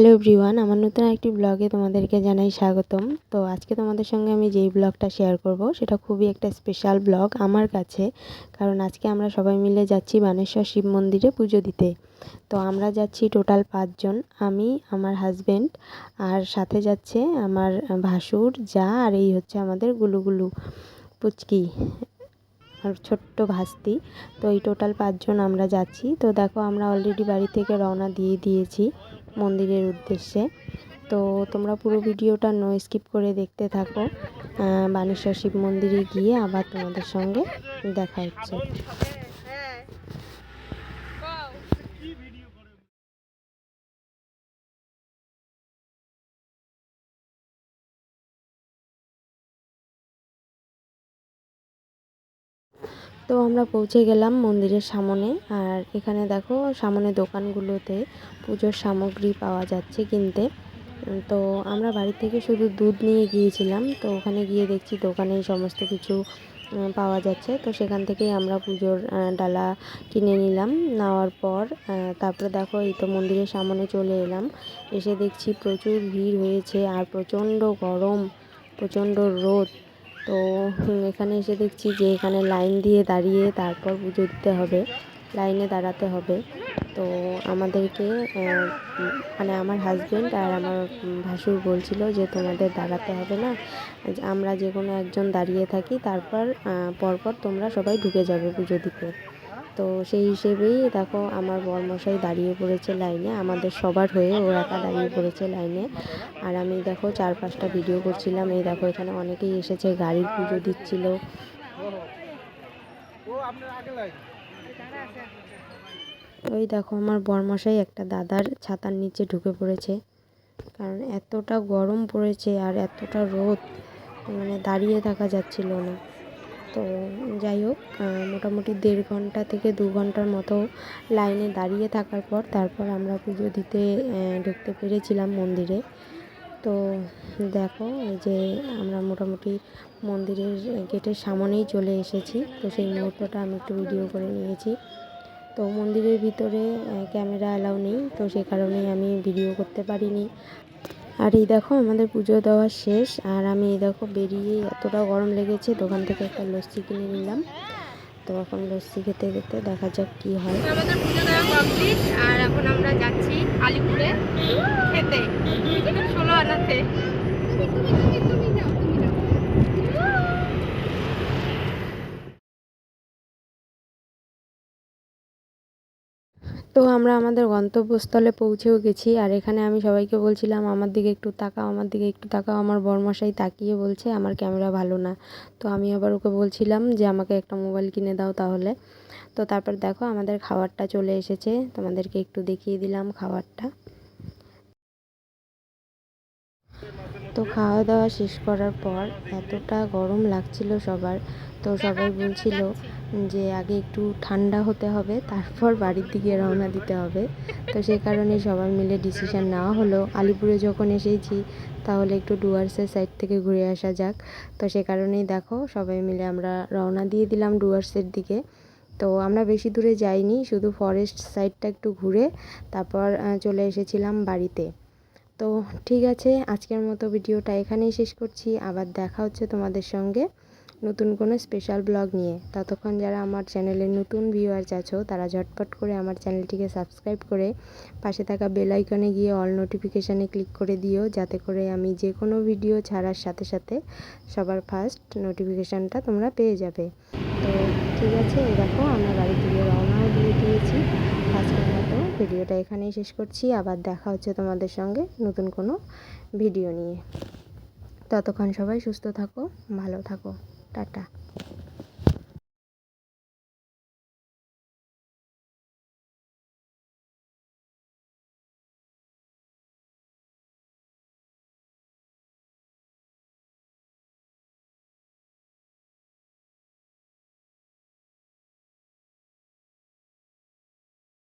Hello everyone, আমার নতুন একটি ব্লগে তোমাদেরকে জানাই স্বাগতম। তো আজকে তোমাদের সঙ্গে আমি যেই ব্লগটা শেয়ার করব, সেটা খুবই একটা স্পেশাল ব্লগ আমার কাছে, কারণ আজকে আমরা সবাই মিলে যাচ্ছি বানেশ্বর শিব মন্দিরে পুজো দিতে। তো আমরা যাচ্ছি টোটাল পাঁচজন, আমি, আমার হাজব্যান্ড আর সাথে যাচ্ছে আমার ভাসুর, যা, আর এই হচ্ছে আমাদের গুলুগুলু পুচকি, আর ছোট্ট ভাস্তি। তো এই টোটাল পাঁচজন আমরা যাচ্ছি। তো দেখো আমরা অলরেডি বাড়ি থেকে রওনা দিয়ে দিয়েছি। মন্দিরের উদ্দেশ্যে। তো তোমরা পুরো ভিডিওটা নো স্কিপ করে দেখতে থাকো। বানেশ্বর শিব মন্দিরে গিয়ে আবার তোমাদের সঙ্গে দেখা হচ্ছে। তো আমরা পৌঁছে গেলাম মন্দিরের সামনে। আর এখানে দেখো, সামনে দোকানগুলোতে পুজোর সামগ্রী পাওয়া যাচ্ছে কিনতে। তো আমরা বাড়ি থেকে শুধু দুধ নিয়ে গিয়েছিলাম। তো ওখানে গিয়ে দেখছি দোকানে সমস্ত কিছু পাওয়া যাচ্ছে। তো সেখান থেকেই আমরা পুজোর ডালা কিনে নিলাম। নেওয়ার পর তারপরে দেখো, এই তো মন্দিরের সামনে চলে এলাম। এসে দেখছি প্রচুর ভিড় হয়েছে আর প্রচণ্ড গরম, প্রচণ্ড রোদ। তো এখানে এসে দেখছি যে এখানে লাইন দিয়ে দাঁড়িয়ে তারপর পুজো দিতে হবে, লাইনে দাঁড়াতে হবে। তো আমাদেরকে মানে আমার হাজব্যান্ড আর আমার ভাসুর বলছিল যে তোমাদের দাঁড়াতে হবে না আমরা যে কোনো একজন দাঁড়িয়ে থাকি, তারপর পরপর তোমরা সবাই ঢুকে যাবে পুজো দিতে। তো সেই হিসেবেই দেখো আমার বরমশাই দাঁড়িয়ে পড়েছে লাইনে, আমাদের সবার হয়ে ও একা দাঁড়িয়ে পড়েছে লাইনে। আর আমি দেখো চার পাঁচটা ভিডিও করছিলাম, এই দেখো এখানে অনেকেই এসেছে, গাড়ির পুজো দিচ্ছিল। ওই দেখো আমার বরমশাই একটা দাদার ছাতার নিচে ঢুকে পড়েছে, কারণ এতটা গরম পড়েছে আর এতটা রোদ মানে দাঁড়িয়ে থাকা যাচ্ছিল না। তো যাই হোক মোটামুটি দেড় ঘণ্টা থেকে দু ঘণ্টার মতো লাইনে দাঁড়িয়ে থাকার পর তারপর আমরা পুজো দিতে ঢুকতে পেরেছিলাম মন্দিরে। তো দেখো, এই যে আমরা মোটামুটি মন্দিরের গেটের সামনেই চলে এসেছি। তো সেই মুহূর্তটা আমি একটু ভিডিও করে নিয়েছি। তো মন্দিরের ভিতরে ক্যামেরা অ্যালাউ নেই, তো সে কারণেই আমি ভিডিও করতে পারিনি। আর এই দেখো আমাদের পুজো দেওয়া শেষ আর আমি এই দেখো বেরিয়ে এতটা গরম লেগেছে দোকান থেকে একটা লস্যি কিনে নিলাম। তো এখন লস্যি খেতে খেতে দেখা যাক কি হয়। আমাদের পুজো দেওয়া কমপ্লিট আর এখন আমরা যাচ্ছি আলিপুরে খেতে। ষোলো আনাতে। তো আমরা আমাদের গন্তব্যস্থলে পৌঁছেও গেছি। আর এখানে আমি সবাইকে বলছিলাম, আমার দিকে একটু তাকাও, আমার দিকে একটু তাকাও। আমার বরমশাই তাকিয়ে বলছে, আমার ক্যামেরা ভালো না। তো আমি আবার ওকে বলছিলাম যে, আমাকে একটা মোবাইল কিনে দাও তাহলে। তো তারপর দেখো, আমাদের খাবারটা চলে এসেছে। তোমাদেরকে একটু দেখিয়ে দিলাম খাবারটা। তো খাওয়া দাওয়া শেষ করার পর এতটা গরম লাগছিল সবার। তো সবাই বলছিল যে আগে একটু ঠান্ডা হতে হবে, তারপর বাড়ির দিকে রওনা দিতে হবে। তো সেই কারণে সবাই মিলে ডিসিশান নেওয়া হলো। আলিপুরে যখন এসেছি, তাহলে একটু ডুয়ার্সের সাইড থেকে ঘুরে আসা যাক। তো সে কারণেই দেখো, সবাই মিলে আমরা রওনা দিয়ে দিলাম ডুয়ার্সের দিকে। তো আমরা বেশি দূরে যাইনি, শুধু ফরেস্ট সাইডটা একটু ঘুরে তারপর চলে এসেছিলাম বাড়িতে। তো ঠিক আছে, আজকের মতো ভিডিওটা এখানেই শেষ করছি। আবার দেখা হচ্ছে তোমাদের সঙ্গে। নতুন কোনো স্পেশাল ব্লগ নিয়ে। ততক্ষণ যারা আমার চ্যানেলে নতুন ভিউয়ার্স আছো, তারা ঝটপট করে আমার চ্যানেলটিকে সাবস্ক্রাইব করে পাশে থাকা বেল আইকনে গিয়ে অল নোটিফিকেশানে ক্লিক করে দিও, যাতে করে আমি যে কোনো ভিডিও ছাড়ার সাথে সাথে সবার ফার্স্ট নোটিফিকেশানটা তোমরা পেয়ে যাবে। তো ঠিক আছে দেখো, আমরা বাড়ি থেকে রওনাও দিয়ে দিয়েছি। আজকের মতো ভিডিওটা এখানেই শেষ করছি। আবার দেখা হচ্ছে তোমাদের সঙ্গে নতুন কোনো ভিডিও নিয়ে। ততক্ষণ সবাই সুস্থ থাকো, ভালো থাকো। টাটা।